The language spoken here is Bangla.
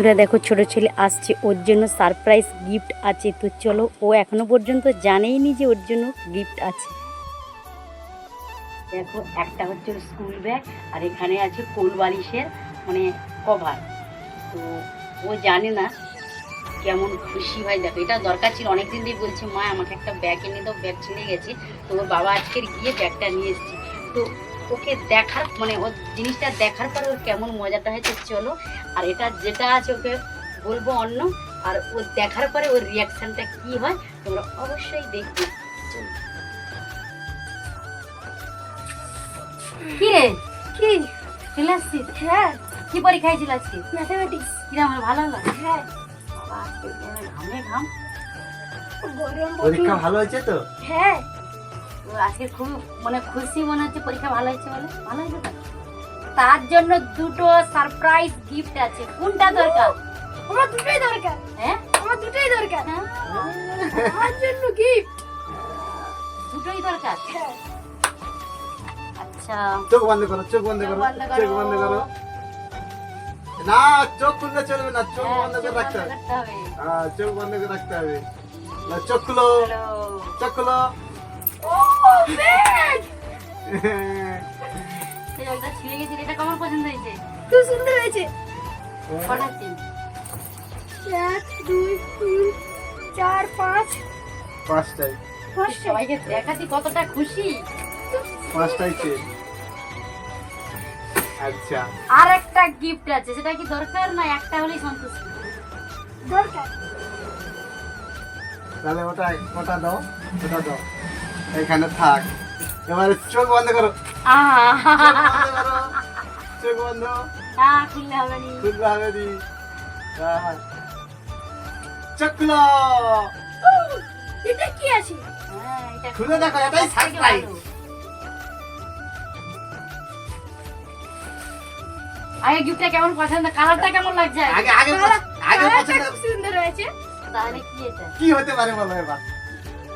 ওরা দেখো ছোট ছেলে আসছে, ওর জন্য সারপ্রাইজ গিফট আছে। তো চলো, ও এখনও পর্যন্ত জানেইনি যে ওর জন্য গিফট আছে। দেখো, একটা হচ্ছে স্কুল ব্যাগ আর এখানে আছে কোল বালিশের মানে কভার তো ও জানে না কেমন খুশি হয়। দেখো, এটা দরকার ছিল, অনেকদিন দিয়ে বলছে, মা, আমাকে একটা ব্যাগ এনে দাও ব্যাগ ছিঁড়ে গেছে। তো ওর বাবা আজকের গিয়ে ব্যাগটা নিয়ে এসেছি। তো ওকে দেখার মানে ওর জিনিসটা দেখার পরে ওর কেমন মজাটা হয়েছে চলো। আর এটা যেটা আছে ওকে বলব অন্য আর ও দেখার পরে ওর রিয়াকশনটা কি হয় তোমরা অবশ্যই দেখবে। কি রে কি? চলে আসছিস? হ্যাঁ। কি পরীক্ষায় ছিল আজকে? ম্যাথামেটিক্স কিরম হলো? ভালো হলো? হ্যাঁ। বাবা ঘামে ঘাম। পরীক্ষা। ভালো হয়েছে তো? হ্যাঁ। তো আজকে খুব মানে খুশি মনে হচ্ছে পরীক্ষা ভালো হয়েছে বলে। ভালো হয়েছে তো? তার জন্য দুটো সারপ্রাইজ গিফট আছে। কোনটা দরকার? আমার দুটোই দরকার। হ্যাঁ? আমার দুটোই দরকার। হ্যাঁ, আমার জন্য গিফট দুটোই দরকার? হ্যাঁ। আচ্ছা। চোখ বন্ধ করো চোখ বন্ধ করো চোখ বন্ধ করো। না চোখ খুললে চলবে না চোখ হ্যাঁ, বন্ধ করে রাখতে হবে। হ্যাঁ চোখ বন্ধ করে রাখতে হবে। না চোখ খুলো। চোখ খুলো। খুব সুন্দর হয়েছে। এক দুই তিন চার পাঁচ। পাঁচটাই পাঁচটা সবাইকে দেখাচ্ছি কতটা খুশি। পাঁচটাই আচ্ছা। আর একটা গিফট আছে সেটা কি দরকার না একটা হলেই সন্তুষ্ট? দরকার। তাহলে ওটা ওটা দাও ওটা দাও। এখানে থাক। এবারে চোখ বন্ধ করো। চোখ বন্ধ খুলবে হবে হ্যাঁ। চোখ খুলো। এটা কি আছে? হ্যাঁ, খুলে দেখো এটাই সারপ্রাইজ আগে গিফটটা কেমন পছন্দ? কালারটা কেমন লাগছে? আগে আগে আগে পছন্দ খুব সুন্দর হয়েছে। তাহলে কি এটা? কি হতে পারে বলো এবার?